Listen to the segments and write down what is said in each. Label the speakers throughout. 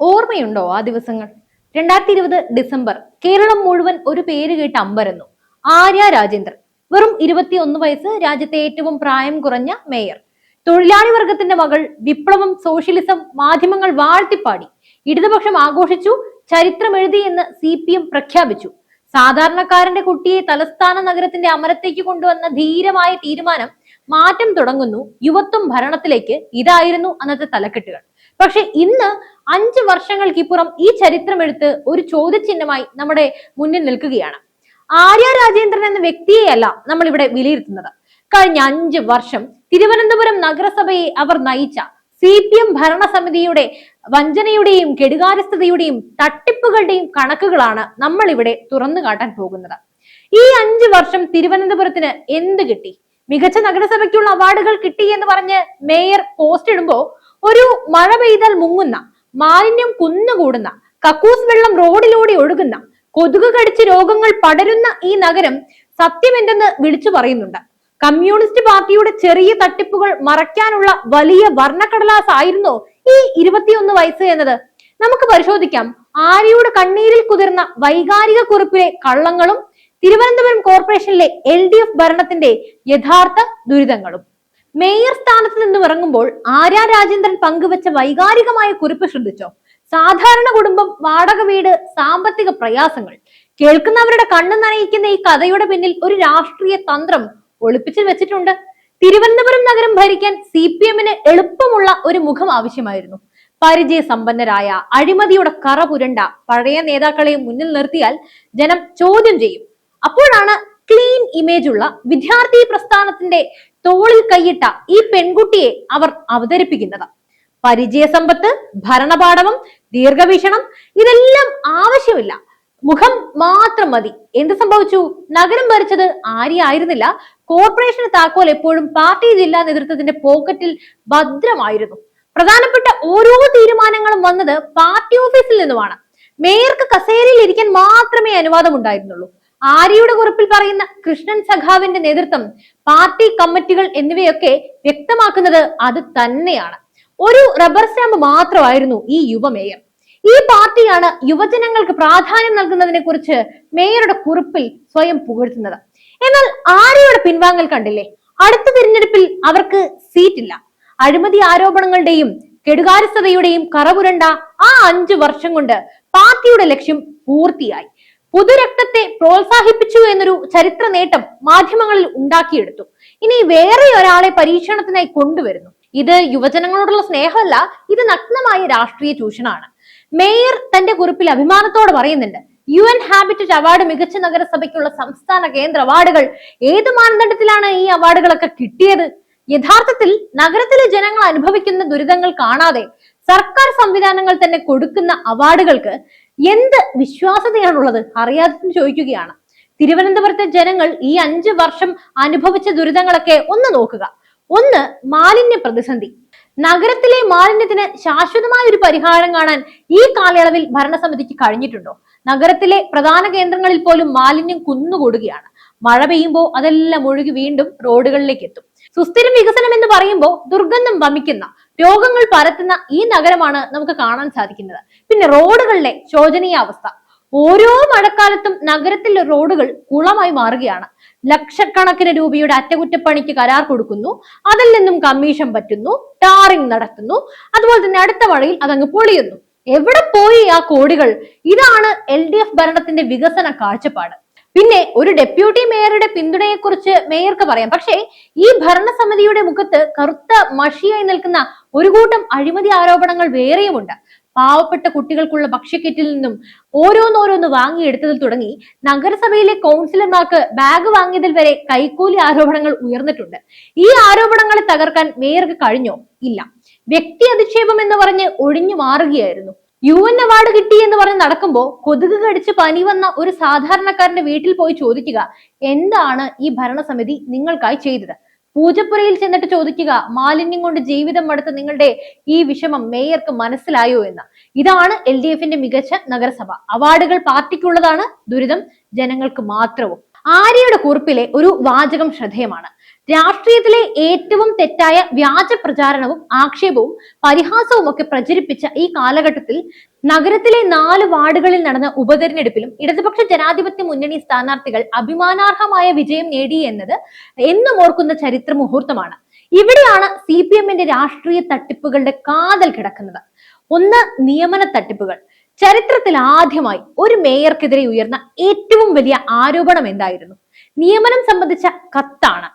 Speaker 1: ഓർമ്മയുണ്ടോ ആ ദിവസങ്ങൾ? രണ്ടായിരത്തി ഇരുപത് ഡിസംബർ. കേരളം മുഴുവൻ ഒരു പേര് കേട്ട് അമ്പരന്നു. ആര്യ രാജേന്ദ്രൻ. വെറും ഇരുപത്തിയൊന്ന് വയസ്സ് രാജ്യത്തെ ഏറ്റവും പ്രായം കുറഞ്ഞ മേയർ. തൊഴിലാളി വർഗത്തിന്റെ മകൾ വിപ്ലവം സോഷ്യലിസം മാധ്യമങ്ങൾ വാഴ്ത്തിപ്പാടി. ഇടതുപക്ഷം ആഘോഷിച്ചു ചരിത്രം എഴുതി എന്ന് സി പി എം പ്രഖ്യാപിച്ചു. സാധാരണക്കാരന്റെ കുട്ടിയെ തലസ്ഥാന നഗരത്തിന്റെ അമരത്തേക്ക് കൊണ്ടുവന്ന ധീരമായ തീരുമാനം മാറ്റം തുടങ്ങുന്നു. യുവത്വം ഭരണത്തിലേക്ക് ഇതായിരുന്നു അന്നത്തെ തലക്കെട്ടുകൾ. പക്ഷെ ഇന്ന് അഞ്ച് വർഷങ്ങൾക്കിപ്പുറം ഈ ചരിത്രമെടുത്ത് ഒരു ചോദ്യചിഹ്നമായി നമ്മുടെ മുന്നിൽ നിൽക്കുകയാണ്. ആര്യ രാജേന്ദ്രൻ എന്ന വ്യക്തിയെയല്ല നമ്മൾ ഇവിടെ വിലയിരുത്തുന്നത്. കഴിഞ്ഞ അഞ്ച് വർഷം തിരുവനന്തപുരം നഗരസഭയെ അവർ നയിച്ച സി പി എം ഭരണസമിതിയുടെ വഞ്ചനയുടെയും കെടുകാര്യസ്ഥതയുടെയും തട്ടിപ്പുകളുടെയും കണക്കുകളാണ് നമ്മൾ ഇവിടെ തുറന്നു കാട്ടാൻ പോകുന്നത്. ഈ അഞ്ച് വർഷം തിരുവനന്തപുരത്തിന് എന്ത് കിട്ടി? മികച്ച നഗരസഭയ്ക്കുള്ള അവാർഡുകൾ കിട്ടി എന്ന് പറഞ്ഞ് മേയർ പോസ്റ്റ് ഇടുമ്പോ ഒരു മഴ പെയ്താൽ മുങ്ങുന്ന മാലിന്യം കുന്നുകൂടുന്ന കക്കൂസ് വെള്ളം റോഡിലൂടെ ഒഴുകുന്ന കൊതുക് കടിച്ച് രോഗങ്ങൾ പടരുന്ന ഈ നഗരം സത്യം എന്തെന്ന് വിളിച്ചു പറയുന്നുണ്ട്. കമ്മ്യൂണിസ്റ്റ് പാർട്ടിയുടെ ചെറിയ തട്ടിപ്പുകൾ മറയ്ക്കാനുള്ള വലിയ വർണക്കടലാസ് ആയിരുന്നോ ഈ ഇരുപത്തിയൊന്ന് വയസ്സ് എന്നത്. നമുക്ക് പരിശോധിക്കാം. ആര്യയുടെ കണ്ണീരിൽ കുതിർന്ന വൈകാരിക കുറിപ്പിലെ കള്ളങ്ങളും തിരുവനന്തപുരം കോർപ്പറേഷനിലെ എൽ ഡി എഫ് ഭരണത്തിന്റെ യഥാർത്ഥ ദുരിതങ്ങളും. മേയർ സ്ഥാനത്ത് നിന്നും ഇറങ്ങുമ്പോൾ ആര്യ രാജേന്ദ്രൻ പങ്കുവച്ച വൈകാരികമായ കുറിപ്പ് ശ്രദ്ധിച്ചോ? സാധാരണ കുടുംബം വാടക വീട് സാമ്പത്തിക പ്രയാസങ്ങൾ. കേൾക്കുന്നവരുടെ കണ്ണു നനയിക്കുന്ന ഈ കഥയുടെ പിന്നിൽ ഒരു രാഷ്ട്രീയ തന്ത്രം ഒളിപ്പിച്ചു വെച്ചിട്ടുണ്ട്. തിരുവനന്തപുരം നഗരം ഭരിക്കാൻ സി പി എമ്മിന് എളുപ്പമുള്ള ഒരു മുഖം ആവശ്യമായിരുന്നു. പരിചയസമ്പന്നരായ അഴിമതിയുടെ കറ പുരണ്ട പഴയ നേതാക്കളെ മുന്നിൽ നിർത്തിയാൽ ജനം ചോദ്യം ചെയ്യും. അപ്പോഴാണ് ക്ലീൻ ഇമേജ് ഉള്ള വിദ്യാർത്ഥി പ്രസ്ഥാനത്തിന്റെ തോളിൽ കൈയിട്ട ഈ പെൺകുട്ടിയെ അവർ അവതരിപ്പിക്കുന്നത്. പരിചയസമ്പത്ത് ഭരണപാഠവും ദീർഘവീക്ഷണം ഇതെല്ലാം ആവശ്യമില്ല. മുഖം മാത്രം മതി. എന്ത് സംഭവിച്ചു? നഗരം ഭരിച്ചത് ആര്യായിരുന്നില്ല കോർപ്പറേഷന് താക്കോൽ എപ്പോഴും പാർട്ടി ജില്ലാ നേതൃത്വത്തിന്റെ പോക്കറ്റിൽ ഭദ്രമായിരുന്നു. പ്രധാനപ്പെട്ട ഓരോ തീരുമാനങ്ങളും വന്നത് പാർട്ടി ഓഫീസിൽ നിന്നുമാണ്. മേയർക്ക് കസേരയിൽ ഇരിക്കാൻ മാത്രമേ അനുവാദം ഉണ്ടായിരുന്നുള്ളൂ ആര്യയുടെ കുറിപ്പിൽ പറയുന്ന കൃഷ്ണൻ സഖാവിന്റെ നേതൃത്വം പാർട്ടി കമ്മിറ്റികൾ എന്നിവയൊക്കെ വ്യക്തമാക്കുന്നത് അത് തന്നെയാണ്. ഒരു റബ്ബർ സ്റ്റാമ്പ് മാത്രമായിരുന്നു ഈ യുവ മേയർ. ഈ പാർട്ടിയാണ് യുവജനങ്ങൾക്ക് പ്രാധാന്യം നൽകുന്നതിനെ കുറിച്ച് മേയറുടെ കുറിപ്പിൽ സ്വയം പുകഴ്ത്തുന്നത്. എന്നാൽ ആര്യയുടെ പിൻവാങ്ങൽ കണ്ടില്ലേ? അടുത്ത തിരഞ്ഞെടുപ്പിൽ അവർക്ക് സീറ്റില്ല. അഴിമതി ആരോപണങ്ങളുടെയും കെടുകാര്യസ്ഥതയുടെയും കറപുരണ്ട ആ അഞ്ചു വർഷം കൊണ്ട് പാർട്ടിയുടെ ലക്ഷ്യം പൂർത്തിയായി. പുതുരക്തത്തെ പ്രോത്സാഹിപ്പിച്ചു എന്നൊരു ചരിത്ര നേട്ടം മാധ്യമങ്ങളിൽ ഉണ്ടാക്കിയെടുത്തു. ഇനി വേറെ ഒരാളെ പരീക്ഷണത്തിനായി കൊണ്ടുവരുന്നു. ഇത് യുവജനങ്ങളോടുള്ള സ്നേഹമല്ല ഇത് നഗ്നമായ രാഷ്ട്രീയ ചൂഷണമാണ്. മേയർ തന്റെ കുറിപ്പിൽ അഭിമാനത്തോടെ പറയുന്നുണ്ട് യു എൻ ഹാബിറ്ററ്റ് അവാർഡ് മികച്ച നഗരസഭയ്ക്കുള്ള സംസ്ഥാന കേന്ദ്ര അവാർഡുകൾ ഏത് മാനദണ്ഡത്തിലാണ് ഈ അവാർഡുകളൊക്കെ കിട്ടിയത്? യഥാർത്ഥത്തിൽ നഗരത്തിലെ ജനങ്ങൾ അനുഭവിക്കുന്ന ദുരിതങ്ങൾ കാണാതെ സർക്കാർ സംവിധാനങ്ങൾ തന്നെ കൊടുക്കുന്ന അവാർഡുകൾക്ക് എന്ത് വിശ്വാസതയാണുള്ളത്? അറിയാതെ ചോദിക്കുകയാണ്. തിരുവനന്തപുരത്തെ ജനങ്ങൾ ഈ അഞ്ച് വർഷം അനുഭവിച്ച ദുരിതങ്ങളൊക്കെ ഒന്ന് നോക്കുക. ഒന്ന് മാലിന്യ പ്രതിസന്ധി. നഗരത്തിലെ മാലിന്യത്തിന് ശാശ്വതമായ ഒരു പരിഹാരം കാണാൻ ഈ കാലയളവിൽ ഭരണസമിതിക്ക് കഴിഞ്ഞിട്ടുണ്ടോ? നഗരത്തിലെ പ്രധാന കേന്ദ്രങ്ങളിൽ പോലും മാലിന്യം കുന്നുകൂടുകയാണ്. മഴ പെയ്യുമ്പോൾ അതെല്ലാം ഒഴുകി വീണ്ടും റോഡുകളിലേക്ക് എത്തും. സുസ്ഥിര വികസനം എന്ന് പറയുമ്പോൾ ദുർഗന്ധം വമിക്കുന്ന രോഗങ്ങൾ പരത്തുന്ന ഈ നഗരമാണ് നമുക്ക് കാണാൻ സാധിക്കുന്നത്. പിന്നെ റോഡുകളിലെ ശോചനീയാവസ്ഥ ഓരോ മഴക്കാലത്തും നഗരത്തിലെ റോഡുകൾ കുളമായി മാറുകയാണ്. ലക്ഷക്കണക്കിന് രൂപയുടെ അറ്റകുറ്റപ്പണിക്ക് കരാർ കൊടുക്കുന്നു. അതിൽ നിന്നും കമ്മീഷൻ പറ്റുന്നു ടാറിംഗ് നടത്തുന്നു. അതുപോലെ തന്നെ അടുത്ത മഴയിൽ അതങ്ങ് പൊളിയുന്നു. എവിടെ പോയി ആ കോടികൾ? ഇതാണ് എൽ ഡി എഫ് ഭരണത്തിന്റെ വികസന കാഴ്ചപ്പാട്. പിന്നെ ഒരു ഡെപ്യൂട്ടി മേയറുടെ പിന്തുണയെ കുറിച്ച് മേയർക്ക് പറയാം. പക്ഷേ ഈ ഭരണസമിതിയുടെ മുഖത്ത് കറുത്ത മഷിയായി നിൽക്കുന്ന ഒരു കൂട്ടം അഴിമതി ആരോപണങ്ങൾ വേറെയുമുണ്ട്. പാവപ്പെട്ട കുട്ടികൾക്കുള്ള ഭക്ഷ്യക്കിറ്റിൽ നിന്നും ഓരോന്നോരോന്ന് വാങ്ങിയെടുത്തതിൽ തുടങ്ങി നഗരസഭയിലെ കൗൺസിലർമാർക്ക് ബാഗ് വാങ്ങിയതിൽ വരെ കൈക്കൂലി ആരോപണങ്ങൾ ഉയർന്നിട്ടുണ്ട്. ഈ ആരോപണങ്ങളെ തകർക്കാൻ മേയർക്ക് കഴിഞ്ഞോ? ഇല്ല. വ്യക്തി അധിക്ഷേപം എന്ന് പറഞ്ഞ് ഒഴിഞ്ഞു മാറുകയായിരുന്നു. യു എൻ അവാർഡ് കിട്ടി എന്ന് പറഞ്ഞ് നടക്കുമ്പോൾ കൊതുക് കടിച്ച് പനി വന്ന ഒരു സാധാരണക്കാരന്റെ വീട്ടിൽ പോയി ചോദിക്കുക എന്താണ് ഈ ഭരണസമിതി നിങ്ങൾക്കായി ചെയ്തത്? പൂജപ്പുരയിൽ ചെന്നിട്ട് ചോദിക്കുക മാലിന്യം കൊണ്ട് ജീവിതം മടുത്ത നിങ്ങളുടെ ഈ വിഷമം മേയർക്ക് മനസ്സിലായോ എന്ന്? ഇതാണ് എൽ ഡി എഫിന്റെ മികച്ച നഗരസഭ. അവാർഡുകൾ പാർട്ടിക്കുള്ളതാണ് ദുരിതം ജനങ്ങൾക്ക് മാത്രവും. ആര്യയുടെ കുറിപ്പിലെ ഒരു വാചകം ശ്രദ്ധേയമാണ്. രാഷ്ട്രീയത്തിലെ ഏറ്റവും തെറ്റായ വ്യാജ പ്രചാരണവും ആക്ഷേപവും പരിഹാസവും ഒക്കെ പ്രചരിപ്പിച്ച ഈ കാലഘട്ടത്തിൽ നഗരത്തിലെ നാല് വാർഡുകളിൽ നടന്ന ഉപതെരഞ്ഞെടുപ്പിലും ഇടതുപക്ഷ ജനാധിപത്യ മുന്നണി സ്ഥാനാർത്ഥികൾ അഭിമാനാർഹമായ വിജയം നേടി എന്നത് എന്നും ഓർക്കുന്ന ചരിത്ര മുഹൂർത്തമാണ്. ഇവിടെയാണ് സി പി എമ്മിന്റെ രാഷ്ട്രീയ തട്ടിപ്പുകളുടെ കാതൽ കിടക്കുന്നത്. ഒന്ന് നിയമന തട്ടിപ്പുകൾ. ചരിത്രത്തിൽ ആദ്യമായി ഒരു മേയർക്കെതിരെ ഉയർന്ന ഏറ്റവും വലിയ ആരോപണം എന്തായിരുന്നു? നിയമനം സംബന്ധിച്ച കത്താണ്.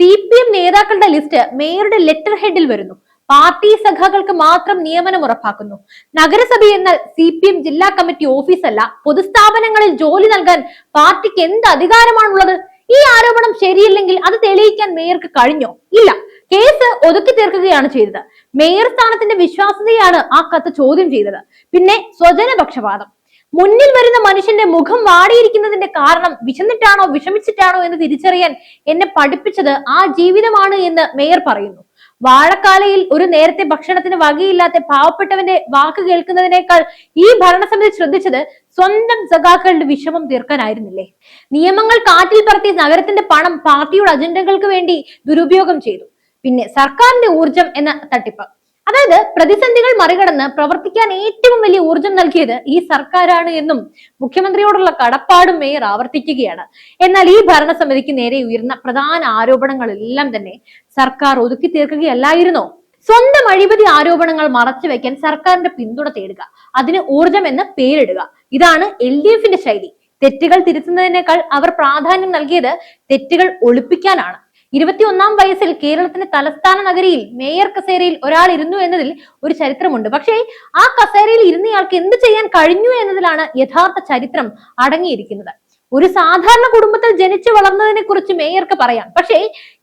Speaker 1: സി പി എം നേതാക്കളുടെ ലിസ്റ്റ് മേയറുടെ ലെറ്റർ ഹെഡിൽ വരുന്നു. പാർട്ടി സഖാക്കൾക്ക് മാത്രം നിയമനം ഉറപ്പാക്കുന്നു. നഗരസഭ എന്നാൽ സി പി എം ജില്ലാ കമ്മിറ്റി ഓഫീസല്ല. പൊതുസ്ഥാപനങ്ങളിൽ ജോലി നൽകാൻ പാർട്ടിക്ക് എന്ത് അധികാരമാണുള്ളത്? ഈ ആരോപണം ശരിയല്ലെങ്കിൽ അത് തെളിയിക്കാൻ മേയർക്ക് കഴിഞ്ഞോ? ഇല്ല. കേസ് ഒതുക്കി തീർക്കുകയാണ് ചെയ്തത്. മേയർ സ്ഥാനത്തിന്റെ വിശ്വാസ്യതയാണ് ആ കത്ത് ചോദ്യം ചെയ്തത്. പിന്നെ സ്വജനപക്ഷപാതം. മുന്നിൽ വരുന്ന മനുഷ്യന്റെ മുഖം വാടിയിരിക്കുന്നതിന്റെ കാരണം വിശന്നിട്ടാണോ വിഷമിച്ചിട്ടാണോ എന്ന് തിരിച്ചറിയാൻ എന്നെ പഠിപ്പിച്ചത് ആ ജീവിതമാണ് എന്ന് മേയർ പറയുന്നു. വാഴക്കാലയിൽ ഒരു നേരത്തെ ഭക്ഷണത്തിന് വകയില്ലാത്ത പാവപ്പെട്ടവന്റെ വാക്ക് കേൾക്കുന്നതിനേക്കാൾ ഈ ഭരണസമിതി ശ്രദ്ധിച്ചത് സ്വന്തം സഖാക്കളുടെ വിഷമം തീർക്കാനായിരുന്നില്ലേ? നിയമങ്ങൾ കാറ്റിൽ പറത്തി നഗരത്തിന്റെ പണം പാർട്ടിയുടെ അജണ്ടകൾക്ക് വേണ്ടി ദുരുപയോഗം ചെയ്തു. പിന്നെ സർക്കാരിന്റെ ഊർജം എന്ന തട്ടിപ്പ്. അതായത് പ്രതിസന്ധികൾ മറികടന്ന് പ്രവർത്തിക്കാൻ ഏറ്റവും വലിയ ഊർജം നൽകിയത് ഈ സർക്കാരാണ് എന്നും മുഖ്യമന്ത്രിയോടുള്ള കടപ്പാടും മേയർ ആവർത്തിക്കുകയാണ്. എന്നാൽ ഈ ഭരണസമിതിക്ക് നേരെ ഉയർന്ന പ്രധാന ആരോപണങ്ങളെല്ലാം തന്നെ സർക്കാർ ഒതുക്കി തീർക്കുകയല്ലായിരുന്നോ? സ്വന്തം അഴിമതി ആരോപണങ്ങൾ മറച്ചു വെക്കാൻ സർക്കാരിന്റെ പിന്തുണ തേടുക അതിന് ഊർജം എന്ന് പേരിടുക. ഇതാണ് എൽ ഡി എഫിന്റെ ശൈലി. തെറ്റുകൾ തിരുത്തുന്നതിനേക്കാൾ അവർ പ്രാധാന്യം നൽകിയത് തെറ്റുകൾ ഒളിപ്പിക്കാനാണ്. ഇരുപത്തിയൊന്നാം വയസ്സിൽ കേരളത്തിന്റെ തലസ്ഥാന നഗരിയിൽ മേയർ കസേരയിൽ ഒരാൾ ഇരുന്നു എന്നതിൽ ഒരു ചരിത്രമുണ്ട്. പക്ഷേ ആ കസേരയിൽ ഇരുന്നയാൾക്ക് എന്ത് ചെയ്യാൻ കഴിഞ്ഞു എന്നതിലാണ് യഥാർത്ഥ ചരിത്രം അടങ്ങിയിരിക്കുന്നത്. ഒരു സാധാരണ കുടുംബത്തിൽ ജനിച്ചു വളർന്നതിനെ കുറിച്ച് മേയർക്ക് പറയാം. പക്ഷേ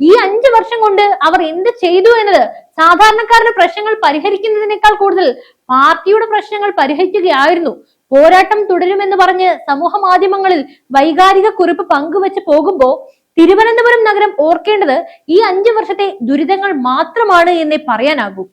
Speaker 1: ഈ അഞ്ചു വർഷം കൊണ്ട് അവർ എന്ത് ചെയ്തു എന്നത് സാധാരണക്കാരുടെ പ്രശ്നങ്ങൾ പരിഹരിക്കുന്നതിനേക്കാൾ കൂടുതൽ പാർട്ടിയുടെ പ്രശ്നങ്ങൾ പരിഹരിക്കുകയായിരുന്നു. പോരാട്ടം തുടരുമെന്ന് പറഞ്ഞ് സമൂഹ മാധ്യമങ്ങളിൽ വൈകാരിക കുറിപ്പ് പങ്കുവെച്ച് പോകുമ്പോ തിരുവനന്തപുരം നഗരം ഓർക്കേണ്ടത് ഈ അഞ്ചു വർഷത്തെ ദുരിതങ്ങൾ മാത്രമാണ് എന്നേ പറയാനാകൂ.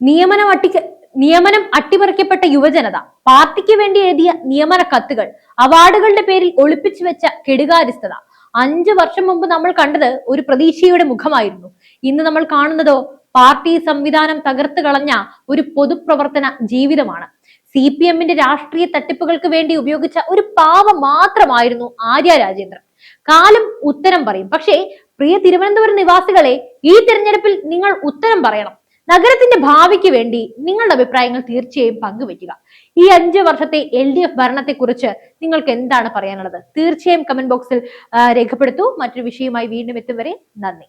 Speaker 1: നിയമനം അട്ടിക്ക നിയമനം അട്ടിമറിക്കപ്പെട്ട യുവജനത പാർട്ടിക്ക് വേണ്ടി എഴുതിയ നിയമന കത്തുകൾ അവാർഡുകളുടെ പേരിൽ ഒളിപ്പിച്ചു വെച്ച കെടുകാര്യസ്ഥത. അഞ്ചു വർഷം മുമ്പ് നമ്മൾ കണ്ടത് ഒരു പ്രതീക്ഷയുടെ മുഖമായിരുന്നു. ഇന്ന് നമ്മൾ കാണുന്നതോ പാർട്ടി സംവിധാനം തകർത്ത് കളഞ്ഞ ഒരു പൊതുപ്രവർത്തന ജീവിതമാണ്. സി പി എമ്മിന്റെ രാഷ്ട്രീയ തട്ടിപ്പുകൾക്ക് വേണ്ടി ഉപയോഗിച്ച ഒരു പാവം മാത്രമായിരുന്നു ആര്യ രാജേന്ദ്രൻ. കാലം ഉത്തരം പറയും. പക്ഷേ പ്രിയ തിരുവനന്തപുരം നിവാസികളെ ഈ തിരഞ്ഞെടുപ്പിൽ നിങ്ങൾ ഉത്തരം പറയണം. നഗരത്തിന്റെ ഭാവിക്ക് വേണ്ടി നിങ്ങളുടെ അഭിപ്രായങ്ങൾ തീർച്ചയായും പങ്കുവയ്ക്കുക ഈ അഞ്ച് വർഷത്തെ എൽ ഡി എഫ് ഭരണത്തെ കുറിച്ച് നിങ്ങൾക്ക് എന്താണ് പറയാനുള്ളത്? തീർച്ചയായും കമന്റ് ബോക്സിൽ രേഖപ്പെടുത്തൂ. മറ്റൊരു വിഷയവുമായി വീണ്ടും എത്തും വരെ നന്ദി.